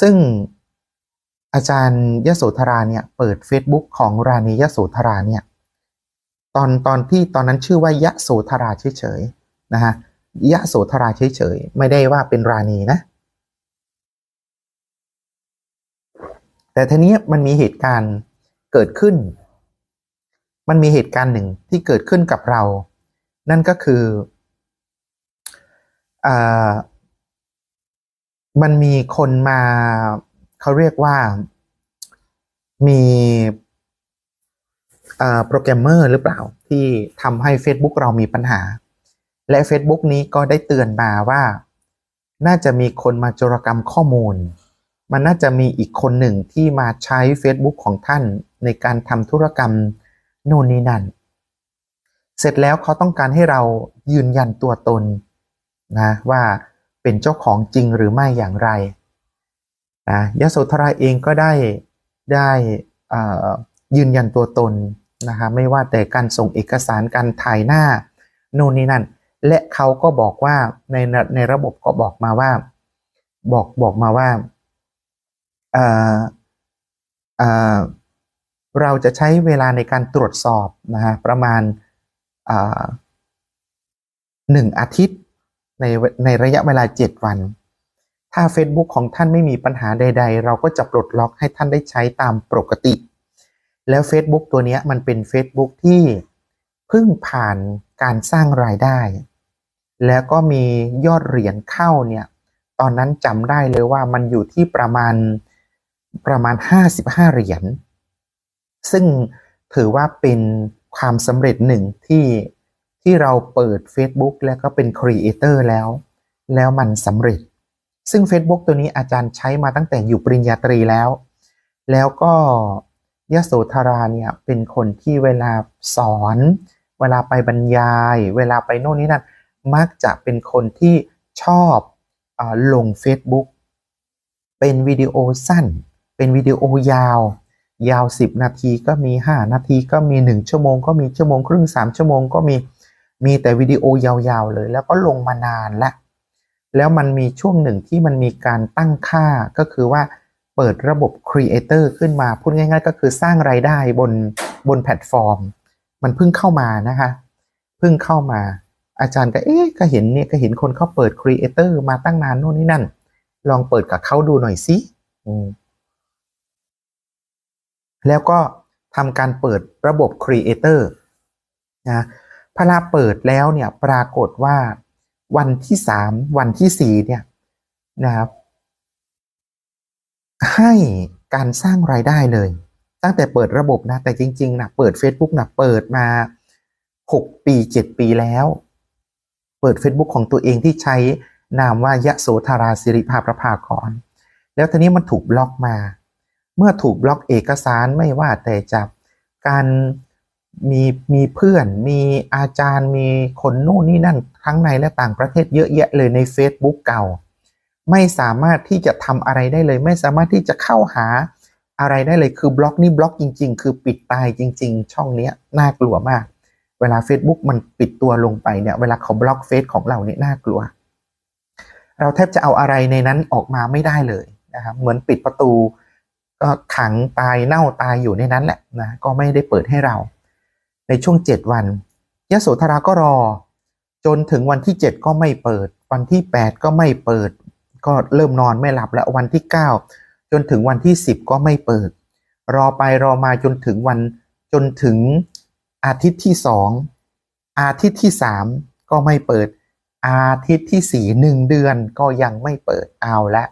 ซึ่งอาจารย์ยโสธราเนี่ยเปิด Facebook ของราณียโสธราเนี่ยตอนตอนที่ตอนนั้นชื่อว่ายโสธราเฉยๆนะฮะยโสธราเฉยๆไม่ได้ว่าเป็นราณีนะ แต่ทีนี้มันมีเหตุการณ์เกิดขึ้น มันมีเหตุการณ์หนึ่งที่เกิดขึ้นกับเรา นั่นก็คืออ มันมีคนมาเขาเรียกว่ามีโปรแกรมเมอร์หรือเปล่า ที่ทำให้ Facebook เรามีปัญหา และ Facebook นี้ก็ได้เตือนมาว่า น่าจะมีคนมาโจรกรรมข้อมูล มันน่าจะมีอีกคนหนึ่งที่มาใช้ Facebook ของท่านในการทำธุรกรรมโน่นนี่นั่น เสร็จแล้วเขาต้องการให้เรายืนยันตัวตนนะว่า เป็นเจ้าของจริงหรือไม่อย่างไรนะยโสธราเองก็ได้ได้ยืนยันตัวตนนะคะไม่ว่าแต่การส่งเอกสารการถ่ายหน้าโน่นนี่นั่น และเขาก็บอกว่าในในระบบก็บอกมาว่า บอกบอกมาว่าเเราจะใช้เวลาในการตรวจสอบนะฮะประมาณหนึ่งอาทิตย์ ในในระยะเวลาเจ็ดวัน ถ้า Facebook ของท่านไม่มีปัญหาใด ๆ เราก็จะปลดล็อกให้ท่านได้ใช้ตามปกติ แล้ว Facebook ตัวนี้มันเป็น Facebook ที่เพิ่งผ่านการสร้างรายได้ แล้วก็มียอดเหรียญเข้าเนี่ย ตอนนั้นจำได้เลยว่ามันอยู่ที่ประมาณประมาณ 55 เหรียญ ซึ่งถือว่าเป็นความสำเร็จหนึ่งที่ ที่เราเปิด Facebook แล้วก็เป็นครีเอเตอร์แล้ว แล้วมันสำเร็จ ซึ่ง Facebook ตัวนี้อาจารย์ใช้มาตั้งแต่อยู่ปริญญาตรีแล้ว แล้วก็ยโสธราเนี่ยเป็นคนที่เวลาสอน เวลาไปบรรยาย เวลาไปโน่นนี่นั่นมักจะเป็นคนที่ชอบอลง Facebook เป็นวิดีโอสั้น เป็นวิดีโอยาว ยาว 10 นาทีก็มี 5 นาทีก็มี 1 ชั่วโมงก็มีชั่วโมงครึ่ง 3 ชั่วโมงก็มี มีแต่วิดีโอยาวๆเลย แล้วก็ลงมานานล้วแล้วมันมีช่วงหนึ่งที่มันมีการตั้งค่าก็คือว่าเปิดระบบ Creator ขึ้นมาพูดง่าย ๆ ก็คือสร้างไรายได้บนบนแพลตฟอร์ม มันเพิ่งเข้ามานะคะเพิ่งเข้ามา อาจารย์ก็เอ๊ะก็เห็นเนี่ยก็เห็นคนเขาเปิด Creator มาตั้งนานโน่นนี่นั่น ลองเปิดกับเขาดูหน่อยสิแล้วก็ทำการเปิดระบบ Creator นะ พลาเปิดแล้วเนี่ยปรากฏว่าวันที่สามวันที่สี่เนี่ยนะครับ ให้การสร้างรายได้เลย ตั้งแต่เปิดระบบนะ แต่จริงๆนะเปิด Facebook นะเปิดมาหกปีเจ็ดปีแล้ว เปิด Facebook ของตัวเองที่ใช้นามว่ายะโสธาราสิริภาประภากร แล้วทีนี้มันถูกบล็อกมา เมื่อถูกบล็อกเอกสารไม่ว่าแต่จากการ มีมีเพื่อน มีอาจารย์มีคนนู่นนี่นั่น ทั้งในและต่างประเทศเยอะแยะเลยใน Facebook เก่า ไม่สามารถที่จะทำอะไรได้เลย ไม่สามารถที่จะเข้าหาอะไรได้เลยคือบล็อกนี่บล็อกจริง ๆ คือปิดตายจริง ๆ ช่องนี้น่ากลัวมาก เวลา Facebook มันปิดตัวลงไปเนี่ยเวลาเขาบล็อกเฟซของเราเนี่ยน่ากลัว เราแทบจะเอาอะไรในนั้นออกมาไม่ได้เลยนะครับเหมือนปิดประตู ก็ขังตายเน่าตายอยู่ในนั้นแหละนะก็ไม่ได้เปิดให้เรา ในช่วง 7 วันยโสธราก็รอ จนถึงวันที่ 7 ก็ไม่เปิด วันที่ 8 ก็ไม่เปิด ก็เริ่มนอนไม่หลับแล้ววันที่ 9 จนถึงวันที่ 10 ก็ไม่เปิด รอไปรอมาจนถึงวันจนถึงอาทิตย์ที่สองอาทิตย์ที่สามก็ไม่เปิด อาทิตย์ที่สี่หนึ่งเดือนก็ยังไม่เปิดเอาละ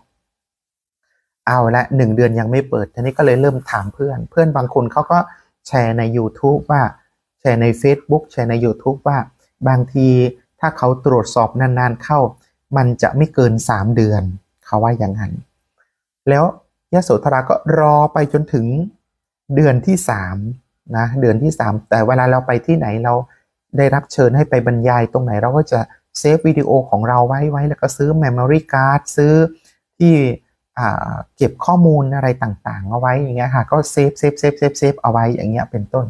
เอาละหนึ่งเดือนยังไม่เปิดทีนี้ก็เลยเริ่มถามเพื่อน เพื่อนบางคนเขาก็แชร์ใน YouTube ว่า ร์ใน Facebook แชร์ใน YouTube ว่า บางทีถ้าเขาตรวจสอบนานๆเข้า มันจะไม่เกิน 3 เดือน เขาว่าอย่างนั้น แล้วยโสธราก็รอไปจนถึงเดือนที่3นะเดือนที่ 3 แต่เวลาเราไปที่ไหนเราได้รับเชิญให้ไปบรรยายตรงไหนเราก็จะเซฟวิดีโอของเราไว้ไว้ แล้วก็ซื้อ Memory Card ซื้อที่เก็บข้อมูลอะไรต่างๆ เอาไว้อย่างเงี้ยค่ะก็เซฟเซฟเซฟเซฟเซฟเอาไว้อย่างเงี้ยเป็นต้น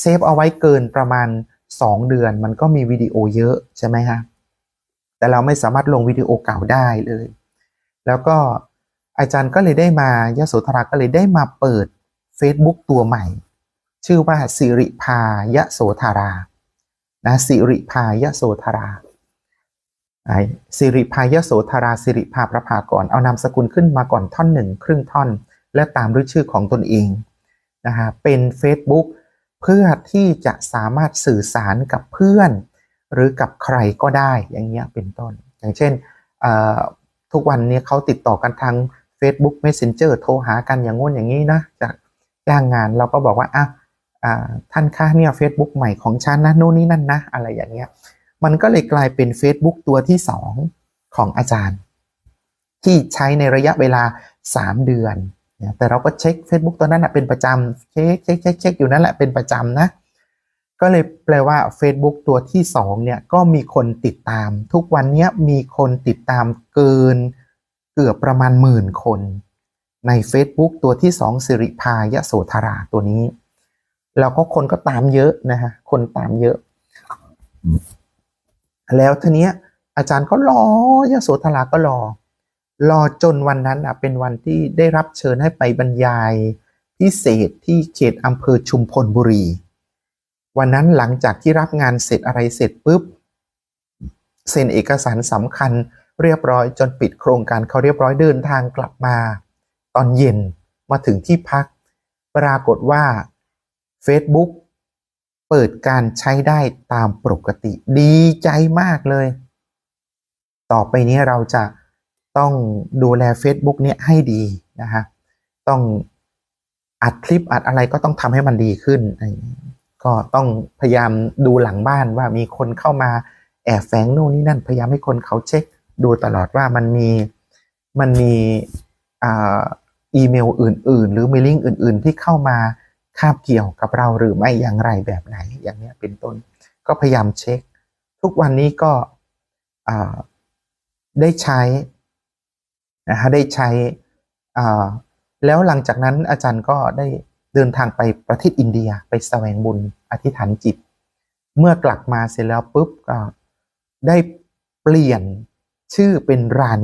เซฟเอาไว้เกินประมาณ 2 เดือนมันก็มีวิดีโอเยอะใช่ไหมฮะแต่เราไม่สามารถลงวิดีโอเก่าได้เลย แล้วก็อาจารย์ก็เลยได้มายโสธราก็เลยได้มาเปิด Facebook ตัวใหม่ ชื่อว่าสิริพายโสธารานะสิริพายโสธราสิริพายโสธาราสิริพาประภากรเอานามสกุลขึ้นมาก่อนท่อนหนึ่งครึ่งท่อน และตามด้วยชื่อของตนเองนะฮะเป็น Facebook เพื่อที่จะสามารถสื่อสารกับเพื่อน หรือกับใครก็ได้อย่างเงี้ยเป็นต้น อย่างเช่นทุกวันนี้เขาติดต่อกันทาง Facebook Messenger โทรหากันอย่างงู้นอย่างนี้นะจากจ้างงานเราก็บอกว่าอะท่านคะเนี่ย Facebook ใหม่ของฉันนะนู่นนี่นั่นนะ อะไรอย่างเงี้ยมันก็เลยกลายเป็น Facebook ตัวที่สองของอาจารย์ ที่ใช้ในระยะเวลา 3 เดือน แต่เราก็เช็ค Facebook ตัวนั้นนะเป็นประจำเช็คเช็คเช็คเช็คอยู่นั่นแหละเป็นประจำนะ ก็เลยแปลว่า Facebook ตัวที่2เนี่ยก็มีคนติดตาม ทุกวันนี้มีคนติดตามเกินเกือบประมาณหมื่นคน ใน Facebook ตัวที่2สิริพายโสธราตัวนี้ แล้วก็คนก็ตามเยอะนะฮะคนตามเยอะ แล้วทีเนี้ยอาจารย์ก็รอยโสธราก็รอ รอจนวันนั้นอะเป็นวันที่ได้รับเชิญให้ไปบรรยายพิเศษที่เขตอำเภอชุมพลบุรี วันนั้นหลังจากที่รับงานเสร็จอะไรเสร็จปุ๊บเซ็นเอกสารสำคัญเรียบร้อยจนปิดโครงการเขาเรียบร้อยเดินทางกลับมา ตอนเย็นมาถึงที่พัก ปรากฏว่า Facebook เปิดการใช้ได้ตามปกติ ดีใจมากเลย ต่อไปนี้เราจะ ต้องดูแล Facebook เนี่ยให้ดีนะฮะต้องอัดคลิปอัดอะไรก็ต้องทำให้มันดีขึ้นไอ่ก็ต้องพยายามดูหลังบ้านว่ามีคนเข้ามาแอบแฝงโน่นนี่นั่น พยายามให้คนเขาเช็คดูตลอดว่ามันมีมันมีอีเมลอื่น ๆ หรือมีลิงก์อื่น ๆ ที่เข้ามาคาบเกี่ยวกับเราหรือไม่อย่างไรแบบไหนอย่างนี้เป็นต้น ก็พยายามเช็ค ทุกวันนี้ก็ได้ใช้ นะฮะได้ใช้อ่าแล้วหลังจากนั้นอาจารย์ก็ได้เดินทางไปประเทศอินเดียไปแสวงบุญอธิษฐานจิต เมื่อกลับมาเสร็จแล้วปุ๊บก็ได้เปลี่ยนชื่อเป็นราณี